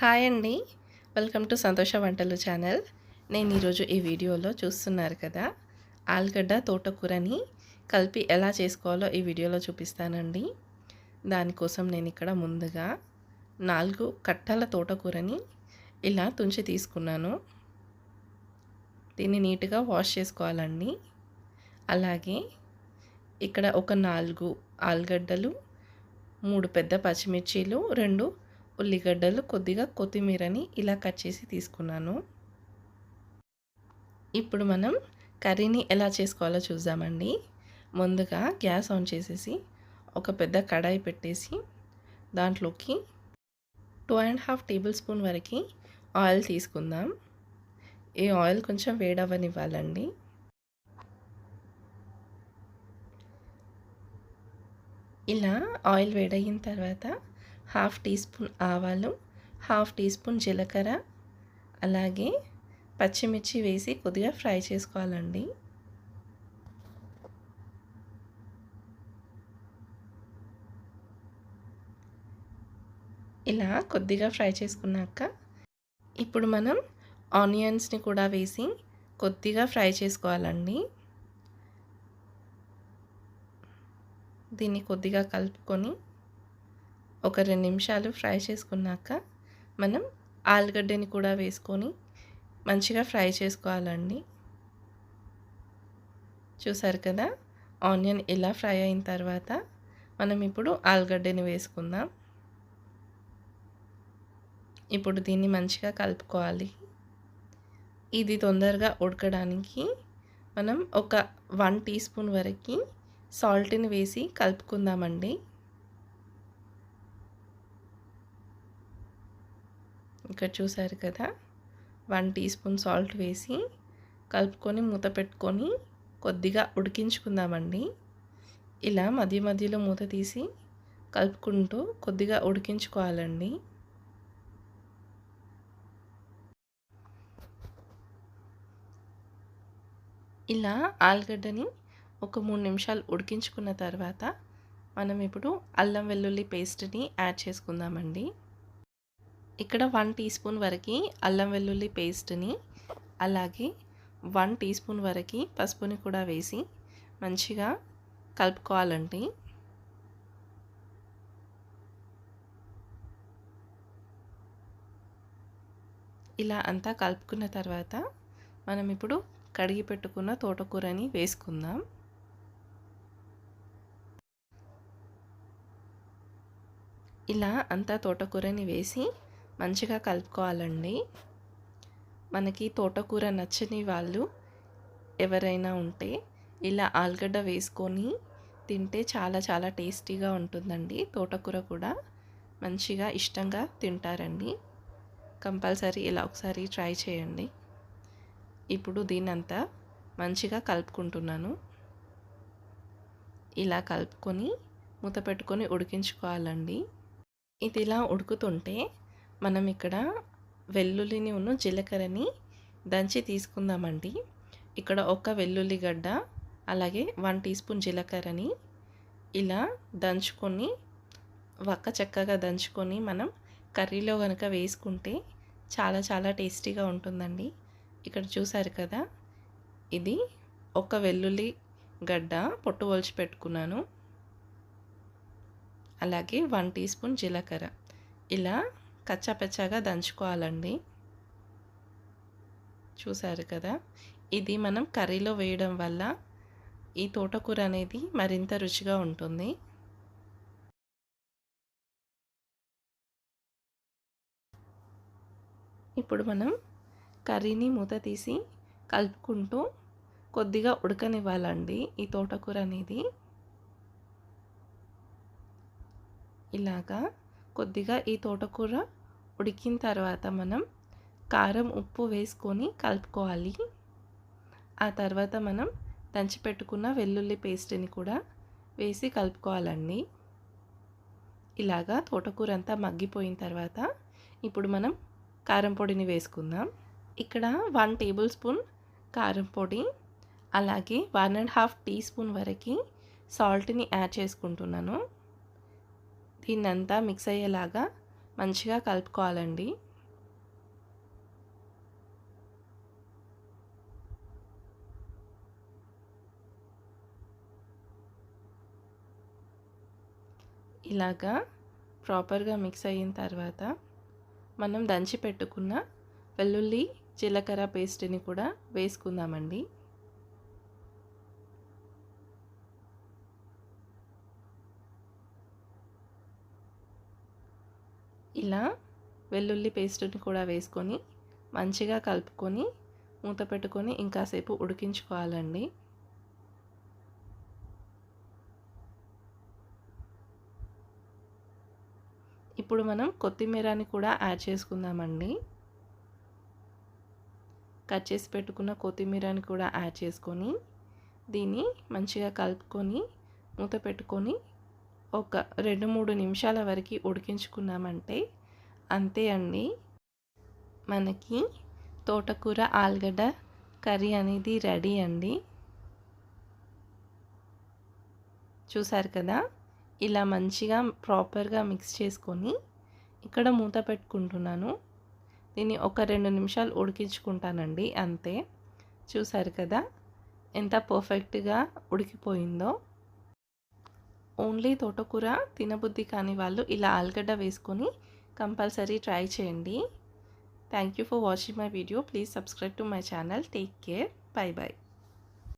Hi అండి. Welcome to సంతోష వంటలు ఛానల్. నేను ఈరోజు ఈ వీడియోలో చూస్తున్నారు కదా ఆలుగడ్డ తోటకూరని కలిపి ఎలా చేసుకోవాలో ఈ వీడియోలో చూపిస్తానండి. దానికోసం నేను ఇక్కడ ముందుగా నాలుగు కట్టల తోటకూరని ఇలా తుంచి తీసుకున్నాను. దీన్ని నీట్గా వాష్ చేసుకోవాలండి. అలాగే ఇక్కడ ఒక నాలుగు ఆలుగడ్డలు మూడు పెద్ద పచ్చిమిర్చీలు రెండు ఉల్లిగడ్డలు కొద్దిగా కొత్తిమీరని ఇలా కట్ చేసి తీసుకున్నాను. ఇప్పుడు మనం కర్రీని ఎలా చేసుకోవాలో చూద్దామండి. ముందుగా గ్యాస్ ఆన్ చేసేసి ఒక పెద్ద కడాయి పెట్టేసి దాంట్లోకి two and half tablespoon వరకు ఆయిల్ తీసుకుందాం. ఈ ఆయిల్ కొంచెం వేడవనివ్వాలండి ఇలా ఆయిల్ వేడయిన తర్వాత హాఫ్ టీ స్పూన్ ఆవాలు హాఫ్ టీ స్పూన్ జీలకర్ర అలాగే పచ్చిమిర్చి వేసి కొద్దిగా ఫ్రై చేసుకోవాలండి. ఇలా కొద్దిగా ఫ్రై చేసుకున్నాక ఇప్పుడు మనం ఆనియన్స్ని కూడా వేసి కొద్దిగా ఫ్రై చేసుకోవాలండి. దీన్ని కొద్దిగా కలుపుకొని ఒక రెండు నిమిషాలు ఫ్రై చేసుకున్నాక మనం ఆలుగడ్డని కూడా వేసుకొని మంచిగా ఫ్రై చేసుకోవాలండి. చూసారు కదా? ఆనియన్ ఇలా ఫ్రై అయిన తర్వాత మనం ఇప్పుడు ఆలుగడ్డని వేసుకుందాం. ఇప్పుడు దీన్ని మంచిగా కలుపుకోవాలి. ఇది తొందరగా ఉడకడానికి మనం ఒక వన్ టీ స్పూన్ వరకు సాల్ట్ని వేసి కలుపుకుందామండి. ఇక్కడ చూసారు కదా వన్ టీ స్పూన్ సాల్ట్ వేసి కలుపుకొని మూత పెట్టుకొని కొద్దిగా ఉడికించుకుందామండి. ఇలా మధ్య మధ్యలో మూత తీసి కలుపుకుంటూ కొద్దిగా ఉడికించుకోవాలండి. ఇలా ఆలుగడ్డని ఒక మూడు నిమిషాలు ఉడికించుకున్న తర్వాత మనం ఇప్పుడు అల్లం వెల్లుల్లి పేస్ట్ని యాడ్ చేసుకుందామండి. ఇక్కడ వన్ టీ స్పూన్ వరకు అల్లం వెల్లుల్లి పేస్ట్ని అలాగే వన్ టీ స్పూన్ వరకు పసుపుని కూడా వేసి మంచిగా కలుపుకోవాలండి. ఇలా అంతా కలుపుకున్న తర్వాత మనం ఇప్పుడు కడిగి పెట్టుకున్న తోటకూరని వేసుకుందాం. ఇలా అంతా తోటకూరని వేసి మంచిగా కలుపుకోవాలండి. మనకి తోటకూర నచ్చని వాళ్ళు ఎవరైనా ఉంటే ఇలా ఆలుగడ్డ వేసుకొని తింటే చాలా చాలా టేస్టీగా ఉంటుందండి. తోటకూర కూడా మంచిగా ఇష్టంగా తింటారండి. కంపల్సరీ ఇలా ఒకసారి ట్రై చేయండి. ఇప్పుడు దీనంతా మంచిగా కలుపుకుంటున్నాను. ఇలా కలుపుకొని మూత పెట్టుకొని ఉడికించుకోవాలండి. ఇది ఇలా ఉడుకుతుంటే మనం ఇక్కడ వెల్లుల్లిని ఉన్న జీలకర్రని దంచి తీసుకుందామండి. ఇక్కడ ఒక వెల్లుల్లి గడ్డ అలాగే వన్ టీ స్పూన్ జీలకర్రని ఇలా దంచుకొని వక్క చక్కగా దంచుకొని మనం కర్రీలో కనుక వేసుకుంటే చాలా చాలా టేస్టీగా ఉంటుందండి. ఇక్కడ చూసారు కదా ఇది ఒక వెల్లుల్లి గడ్డ పొట్టు వలిచి పెట్టుకున్నాను. అలాగే వన్ టీ స్పూన్ జీలకర్ర. ఇలా కచ్చాపెచ్చాగా దంచుకోవాలండి. చూసారు కదా? ఇది మనం కర్రీలో వేయడం వల్ల ఈ తోటకూర అనేది మరింత రుచిగా ఉంటుంది. ఇప్పుడు మనం కర్రీని మూత తీసి కలుపుకుంటూ కొద్దిగా ఉడకనివ్వాలండి ఈ తోటకూర అనేది. ఇలాగా కొద్దిగా ఈ తోటకూర ఉడికిన తర్వాత మనం కారం ఉప్పు వేసుకొని కలుపుకోవాలి. ఆ తర్వాత మనం దంచిపెట్టుకున్న వెల్లుల్లి పేస్ట్ని కూడా వేసి కలుపుకోవాలండి. ఇలాగా తోటకూర అంతా మగ్గిపోయిన తర్వాత ఇప్పుడు మనం కారం పొడిని వేసుకుందాం. ఇక్కడ వన్ టేబుల్ స్పూన్ కారం పొడి అలాగే one and half teaspoon వరకు సాల్ట్ని యాడ్ చేసుకుంటున్నాను. దీన్నంతా మిక్స్ అయ్యేలాగా మంచిగా కలుపుకోవాలండి. ఇలాగా ప్రాపర్గా మిక్స్ అయిన తర్వాత మనం దంచి పెట్టుకున్న వెల్లుల్లి జీలకర్ర పేస్ట్ని కూడా వేసుకుందామండి. ఇలా వెల్లుల్లి పేస్ట్ని కూడా వేసుకొని మంచిగా కలుపుకొని మూత పెట్టుకొని ఇంకాసేపు ఉడికించుకోవాలండి. ఇప్పుడు మనం కొత్తిమీరని కూడా యాడ్ చేసుకుందామండి. కట్ చేసి పెట్టుకున్న కొత్తిమీరని కూడా యాడ్ చేసుకొని దీన్ని మంచిగా కలుపుకొని మూత పెట్టుకొని ఒక రెండు మూడు నిమిషాల వరకు ఉడికించుకున్నామంటే అంతే అండి. మనకి తోటకూర ఆలుగడ్డ కర్రీ అనేది రెడీ అండి. చూసారు కదా? ఇలా మంచిగా ప్రాపర్గా మిక్స్ చేసుకొని ఇక్కడ మూత పెట్టుకుంటున్నాను. దీన్ని ఒక రెండు నిమిషాలు ఉడికించుకుంటానండి అంతే. చూసారు కదా? ఎంత పర్ఫెక్ట్గా ఉడికిపోయిందో. ఓన్లీ తోటకూర తినబుద్ధి కాని వాళ్ళు ఇలా ఆలుగడ్డ వేసుకొని కంపల్సరీ ట్రై చేయండి. Thank you for watching my video please subscribe to my channel take care bye bye